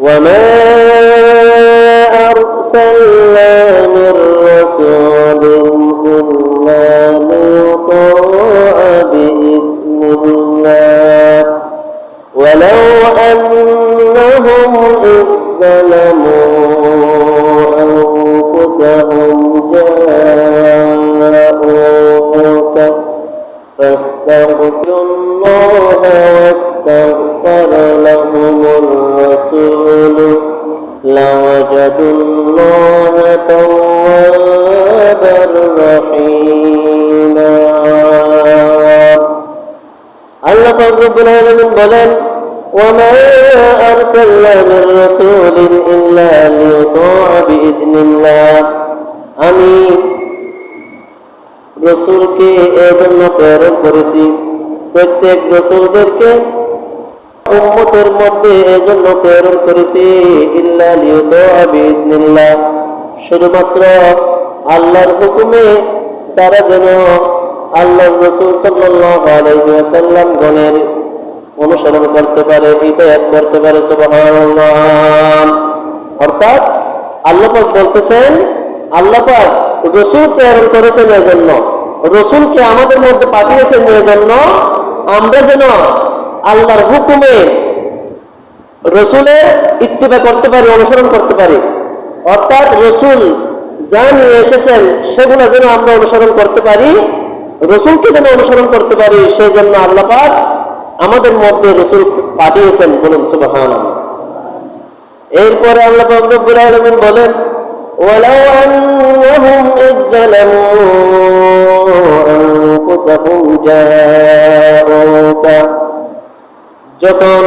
وما أرسلنا من رسول إلا ليطاع بإذن الله ولو أنهم إذ ظلموا أنفسهم جاءوك فاستغفروا الله واستغفر لوجدوا الله توابا رحيما আল্লাহ পাক রব্বুল আলামিন বলেন وما أرسلنا من رسول إلا ليطاع بإذن الله আমি রসুলকে এজন্য প্রেরণ করেছি প্রত্যেক রসুলদেরকে উম্মতের মধ্যে এজন্য প্রেরণ করেছি। ইল্লা লিয়ুতা'a বিইذنিল্লাহ শুধুমাত্র আল্লাহর হুকুমে তারা যেন আল্লাহর রাসূল ওয়াসাল্লাম গণের অনুসরণ করতে পারে, হিদায়াত করতে পারে অর্থাৎ আল্লাহ পাক বলতেছেন আল্লাহ পাক রসুল প্রেরণ করেছেন এজন্য। রসুলকে আমাদের মধ্যে পাঠিয়েছেন এজন্য। আমরা যেন আল্লাহর হুকুমে রসুলের ইত্তিবা করতে পারি অনুসরণ করতে পারি অর্থাৎ রসুল যা নিয়ে এসেছেন সেগুলো যেন আমরা অনুসরণ করতে পারি রসুলকে যেন অনুসরণ করতে পারি সেই জন্য আল্লাহ পাক আমাদের মধ্যে রসুল পাঠিয়েছেন বলুন সুবহান এরপরে আল্লাহ পাক রব্বুল আলামিন বলেন ولو أنهم إذ ظلموا أنفسهم جاءوك যখন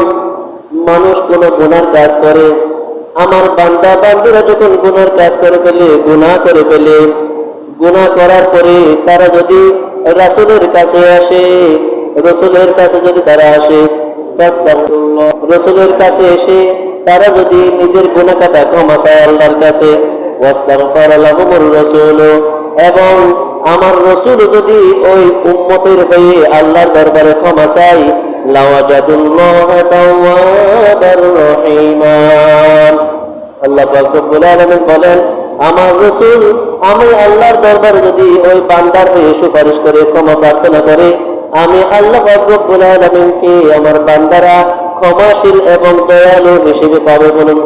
মানুষ কোনো গুনার কাজ করে, আমার বান্দা বান্দিরা যখন গুনার কাজ করে ফেলে, গুনাহ করে ফেলে, গুনাহ করার পরে তারা যদি রাসূলের কাছে আসে, রসুলের কাছে যদি তারা আসে। রসুলের কাছে এসে তারা যদি নিজের গুনাহ কাটা ক্ষমা চায় আল্লাহর কাছে এবং আমার রসুল যদি ওই উম্মতের হয়ে আল্লাহর দরবারে ক্ষমা চাই বলেন, আমার রসুল, আমি আল্লাহর দরবারে যদি ওই বান্দার হয়ে সুপারিশ করে, ক্ষমা প্রার্থনা করে, আমি আল্লাহ আমার বান্দারা ক্ষমাশীল এবং দয়ালু হিসেবে পাবে বলুন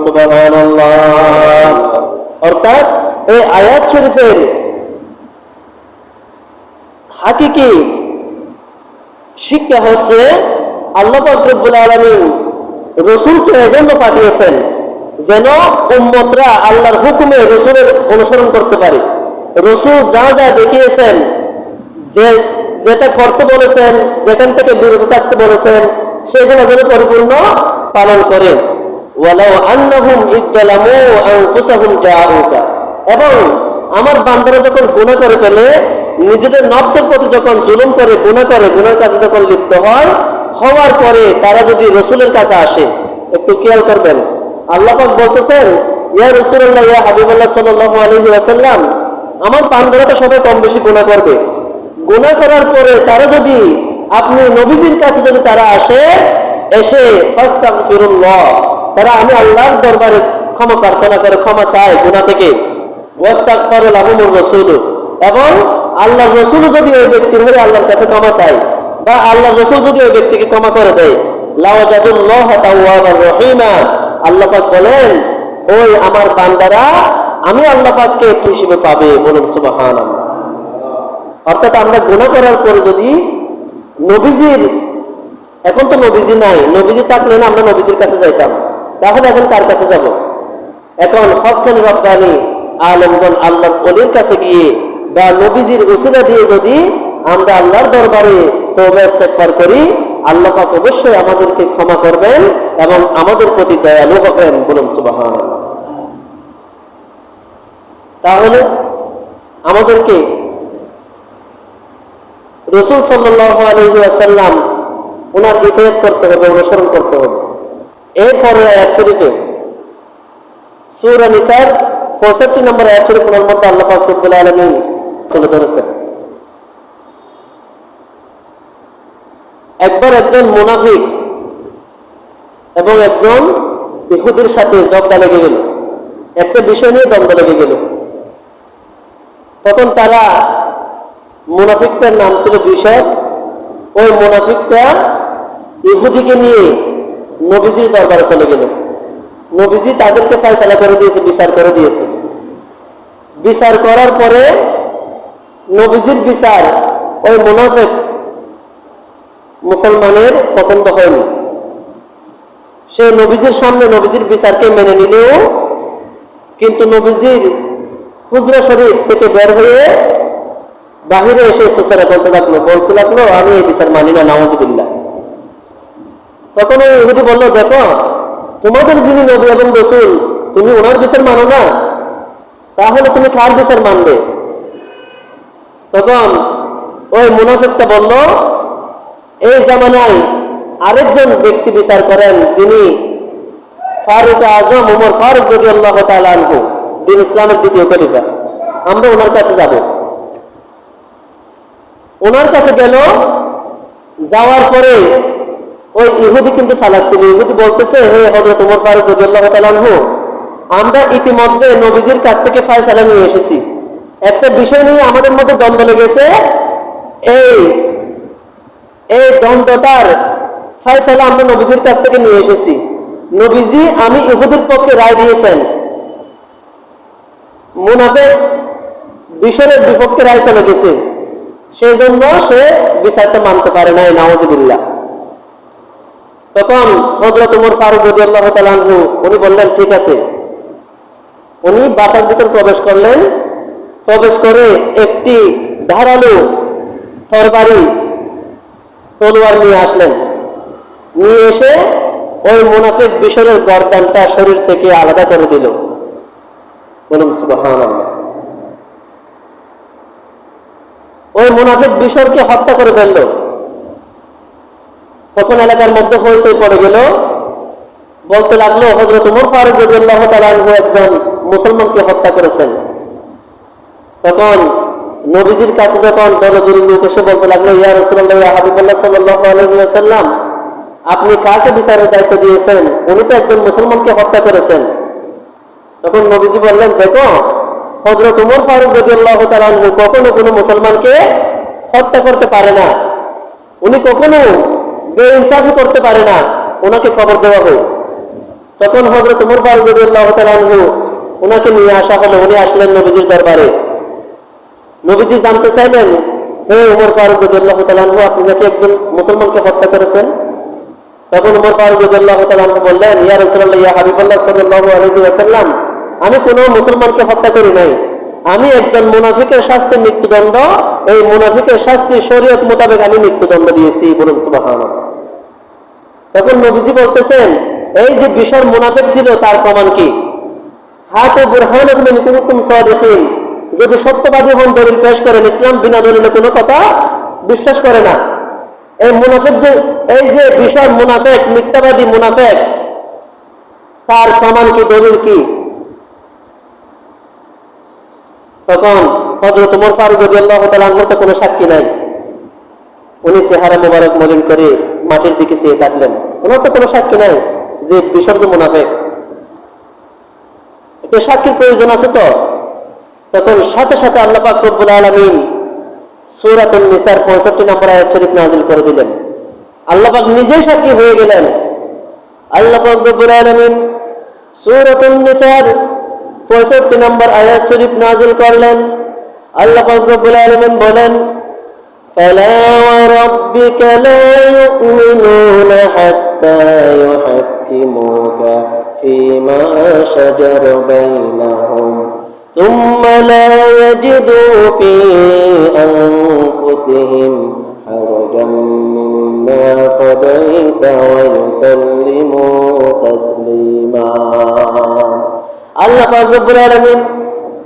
অর্থাৎ এই আয়াত শরীফের হাকিকি শিক্ষা হচ্ছে আল্লাহ রব্বুল আলামিন রসুলকে এজন্য পাঠিয়েছেন যেন উম্মতরা আল্লাহর হুকুমে রসুলের অনুসরণ করতে পারে। রসুল যা যা দেখিয়েছেন, যে যেটা করতে বলেছেন, যেখান থেকে বিরত থাকতে বলেছেন, সেগুলো যেন পরিপূর্ণ পালন করে। ওয়ালাউ আন্নাহুম ইদ্দালামু আনফুসাহুম জাআউকা। এবং আমার বান্দারা যখন গুনাহ করে ফেলে, নিজেদের নফসের প্রতি যখন জুলুম করে, গুনাহ করে গুনার কাজে যখন লিপ্ত হয় হওয়ার পরে তারা যদি রসুলের কাছে আসে, একটু খেয়াল করবেন। আল্লাহ বলতেছেন, ইয়া রসুল্লাহ ইয়া হাবিবুল্লাহ সাল্লাল্লাহু আলাইহি ওয়াসাল্লাম, আমার বান্দারা তো সবাই কম বেশি গুনাহ করবে। গুনাহ করার পরে তারা যদি, আপনি নবীজির কাছে যদি তারা আসে, এসে ফাস্তাগফিরুল্লাহ, তারা আমি আল্লাহর দরবারে ক্ষমা প্রার্থনা করে, ক্ষমা চায় গুনাহ থেকে। রাসূল, এবং আল্লাহর রসুল যদি ওই ব্যক্তির হয়ে আল্লাহর কাছে ক্ষমা চায় বা আল্লাহর রাসূল যদি ওই ব্যক্তিকে ক্ষমা করে দেয় আল্লাহ পাক বলেন, ওই আমার বান্দারা, আমি আল্লাহ পাককে হিসেবে পাবে। বলুন সুবহানাল্লাহ। অর্থাৎ আমরা গুনাহ করার পরে যদি নবীজির, এখন তো নবীজি নাই, নবীজি থাকলে না আমরা নবীজির কাছে যাইতাম। তাহলে এখন কার কাছে যাব? এখন হকানি রব্বানি আলমগণ আল্লাহ অলির কাছে গিয়ে বা নবীজির উসিলা দিয়ে যদি আমরা আল্লাহর দরবারে তওবা ইস্তেগফার করি, আল্লাহ পাক অবশ্যই আমাদেরকে ক্ষমা করবেন এবং আমাদের প্রতি দয়ালু হবেন বলুন সুবহানাল্লাহ। তাহলে আমাদেরকে রসুল সাল্লাহ আলহিহাসাল্লাম ওনার ইতিহাস করতে হবে, অনুসরণ করতে হবে। এরপরে আয়াত শরীফে সুরা নিসার পঁয়ষট্টি নম্বর আয়াত শরীফ ওনার মধ্যে আল্লাহ ফাকরুল আলমী তুলে ধরেছেন। একবার একজন মুনাফিক এবং একজন ইহুদির সাথে জগদা লেগে গেল। একটা বিষয় নিয়ে দ্বন্দ্ব লেগে গেল। তখন তারা মুনাফিকটার নাম ছিল বিষয় ওই মুনাফিকটা ইহুদিকে নিয়ে নবীজির দরবারে চলে গেল। নবীজি তাদেরকে ফয়সালা করে দিয়েছে, বিচার করে দিয়েছে। বিচার করার পরে নবীজির বিচার ওই মুনাফিক মুসলমানের পছন্দ হয়নি। সে নবীজির সামনে নবীজির বিচারকে মেনে নিলেও কিন্তু নবীজির ক্ষুদ্র শরীর থেকে বের হয়ে বাহিরে এসে সুসারা বলতে লাগল বলতে লাগল, আমি এই বিচার মানি না নামাজবিল্লা তখন ওই ইহুদি বলল, দেখো, তোমাদের যিনি নবী এবং রসুল, তুমি ওনার বিচার মানো না। তাহলে তুমি কার বিচার মানবে? তখন ওই মুনাফিকটা বলল এই জামানায় আরেকজন ব্যক্তি বিচার করেন তিনি ফারুক আজম উমর ফারুক রদি আল্লাহ আনহু, দিন ইসলামের দ্বিতীয় খলিফা। আমরা ওনার কাছে যাব। ওনার কাছে গেল, যাওয়ার পরে ওই ইহুদি কিন্তু সালাক ছিল। ইহুদি বলতেছে, হে হজরত উমর ফারুক রদি আল্লাহ আনহু, আমরা ইতিমধ্যে নবীজির কাছ থেকে ফয়সালা নিয়ে এসেছি। একটা বিষয় নিয়ে আমাদের মধ্যে দ্বন্দ্ব লেগেছে। এই এই দ্বন্দ্বটার ফয়সালা আমরা নবীজির কাছ থেকে নিয়ে এসেছি। নবীজি আমি ইহুদের পক্ষে রায় দিয়েছেন। মুনাফে বিষয়ের বিপক্ষে রায় চলে গেছে। সেই জন্য সে বিচারটা মানতে পারে নাই নওয়াজবিল্লা তখন হজরত উমর ফারুক আল্লাহ তালু উনি বললেন, ঠিক আছে। উনি বাসার ভিতর প্রবেশ করলেন। প্রবেশ করে একটি ধারালো তরবারি তলোয়ার নিয়ে আসলেন। নিয়ে এসে ওই মুনাফিক বিশরের গরদানটা শরীর থেকে আলাদা করে দিল। ওই মুনাফিক বিশরকে হত্যা করে ফেলল। তখন এলাকার মধ্যে হয়েছে পড়ে গেল। বলতে লাগল হজরত উমর ফারুক একজন মুসলমানকে হত্যা করেছেন। তখন নবীজির কাছে যখন দলদুল লোক এসে বলতে লাগল, ইয়া আপনি কাকে বিচারের দায়িত্ব দিয়েছেন? উনি তো একজন মুসলমানকে হত্যা করেছেন। তখন নবীজি বললেন, দেখো হজরত উমর ফারুক রাদিয়াল্লাহু আনহু কখনো কোনো মুসলমানকে হত্যা করতে পারে না। উনি কখনো বে বেইনসাফি করতে পারে না। ওনাকে খবর দেওয়া হোক। তখন হজরত উমর ফারুক রাদিয়াল্লাহু আনহু ওনাকে নিয়ে আসা হলো। উনি আসলেন নবীজির দরবারে। নবীজি জানতে চাইলেন হে উমর ফারুক রাদিয়াল্লাহু তাআলা আপনি নাকি একজন মুসলমানকে হত্যা করেছেন? তখন উমর ফারুক বললেন, ইয়া রাসূলুল্লাহ, ইয়া হাবিবাল্লাহ আলাইহি ওয়াসাল্লাম, আমি কোনো মুসলমানকে হত্যা করি নাই। আমি একজন মুনাফিকের শাস্তি মৃত্যুদণ্ড, এই মুনাফিকের শাস্তি শরীয়ত মোতাবেক আমি মৃত্যুদণ্ড দিয়েছি বলুন সুবহানাল্লাহ। তখন নবীজি বলতেছেন, এই যে বিশাল মুনাফিক ছিল, তার প্রমাণ কি? হাত ও বুরহান যদি সত্যবাদী হন, দলিল পেশ করেন, ইসলাম বিনা দলিলে কোনো কথা বিশ্বাস করে না। এই মুনাফিক যে, এই যে বিশাল মুনাফেক, মিথ্যাবাদী মুনাফেক, তার প্রমাণ কি, দলিল কি? তখন হজরত উমর ফারুক তাআলা আনহু তো কোনো সাক্ষী নাই। উনি চেহারা মোবারক মলিন করে মাটির দিকে চেয়ে থাকলেন। ওনার তো কোনো সাক্ষী নাই যে বিসর্গ মুনাফেক। একটা সাক্ষীর প্রয়োজন আছে তো? তখন সাথে সাথে আল্লাহ পাক রব্বুল আলামিন সূরাতুন নিসার 65 নম্বর আয়াত শরীফ নাযিল করে দিলেন আল্লাহ পাক নিজেই সাক্ষী হয়ে গেলেন আল্লাহ পাক রব্বুল আলামিন সূরাতুন নিসার 65 নম্বর আয়াত শরীফ নাযিল করলেন আল্লাহ পাক রব্বুল আলামিন বলেন فلا وربك لا يؤمنون حتى يحكموك فيما شجر بينهم ثم لا يجدوا في أنفسهم حرجا مما قضيت ويسلموا تسليما আল্লাহ পাক রব্বুল আলামিন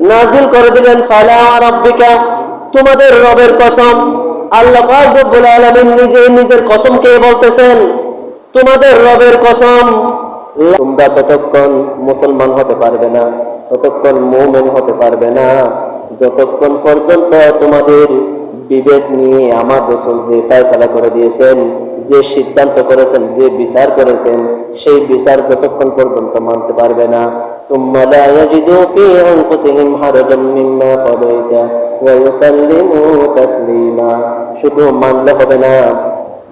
নাজিল করে দিলেন ফালা রাব্বিকা তোমাদের রবের কসম আল্লাহ পাক রব্বুল আলামিন নিজে নিজের কসম কে বলতেছেন তোমাদের রবের কসম তোমরা ততক্ষণ মুসলমান হতে পারবে না ততক্ষণ মৌমেন হতে পারবে না। যতক্ষণ পর্যন্ত তোমাদের বিবেক নিয়ে আমার রসুল যে ফেসলা করে দিয়েছেন, যে সিদ্ধান্ত করেছেন, যে বিচার করেছেন, সেই বিচার যতক্ষণ পর্যন্ত মানতে পারবে না। শুধু মানলে হবে না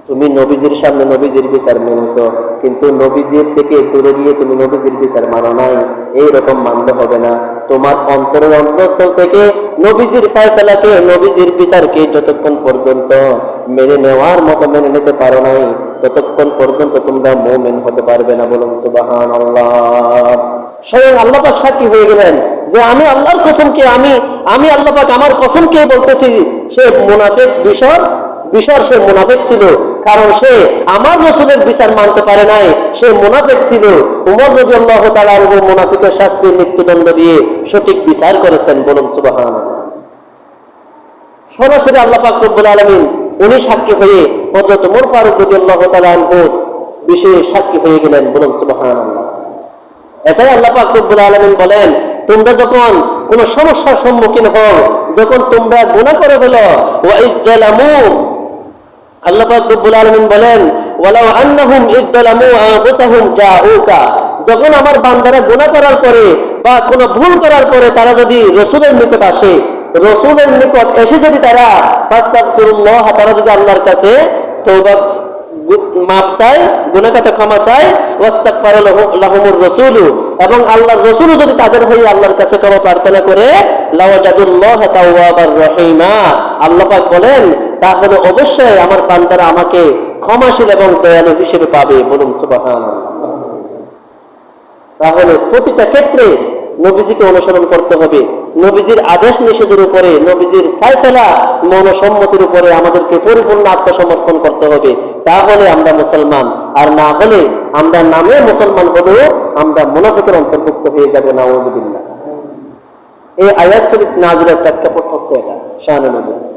তুমি নবীজির সামনে নবীজির বিচার মেনেছো, কিন্তু নবীজির থেকে দূরে গিয়ে তুমি নবীজির বিচার মানো নাই। এইরকম মানলে হবে না। তোমার অন্তরের অন্তরস্থল থেকে নবীজির ফয়সালাকে, নবীজির বিচারকে যতক্ষণ পর্যন্ত মেনে নেওয়ার মতো মেনে নিতে পারো নাই, ততক্ষণ পর্যন্ত তোমরা মোমেন হতে পারবে না বলুন সুবাহান আল্লাহ স্বয়ং আল্লাহ পাক সাক্ষী হয়ে গেলেন যে আমি আল্লাহর কসমকে আমি আমি আল্লাহ পাক আমার কসমকে বলতেছি, সে মুনাফিক বিষয় বিষয় সে মুনাফিক ছিল। কারণ সে আমার রসুলের বিচার মানতে পারে নাই। সে মুনাফিক ছিল। উমর রবি আল্লাহ তালা মুনাফিকের শাস্তির মৃত্যুদণ্ড দিয়ে সঠিক বিচার করেছেন বলুন সুবাহান সরাসরি আল্লাহ পাক রব্বুল আলমিন উনি সাক্ষী হয়ে হজরত উমর ফারুক রবি আল্লাহ তালা বিশেষ সাক্ষী হয়ে গেলেন বলুন সুবাহান এটাই আল্লাহ পাক রব্বুল আলামিন বলেন, তোমরা যখন কোন সমস্যার সম্মুখীন হও, যখন তোমরা গুনাহ করে ফেলো আল্লাহ যখন আমার বান্দারা গুনাহ করার পরে বা কোনো ভুল করার পরে তারা যদি রাসূলের নিকট আসে, রাসূলের নিকট এসে যদি তারা তারা যদি আল্লাহর কাছে মাপ ক্ষমা লাহমুর রসুলু। এবং আল্লাহর রসুলও যদি তাদের হয়ে আল্লাহর কাছে ক্ষমা প্রার্থনা করে আল্লাহ বলেন তাহলে অবশ্যই আমার বান্দারা আমাকে ক্ষমাশীল এবং দয়ালু হিসেবে পাবে বলুন সুবাহান তাহলে প্রতিটা ক্ষেত্রে নবীজিকে অনুসরণ করতে হবে। নবীজির আদেশ নিষেধের উপরে, নবীজির ফয়সলা মনসম্মতির উপরে আমাদেরকে পরিপূর্ণ আত্মসমর্পণ করতে হবে। তাহলে আমরা মুসলমান। আর না হলে আমরা নামে মুসলমান হলেও আমরা মুনাফিকের অন্তর্ভুক্ত হয়ে যাব না এই আয়াত শরীফ নাজিরের প্রেক্ষাপট হচ্ছে এটা শাহানুদ্দিন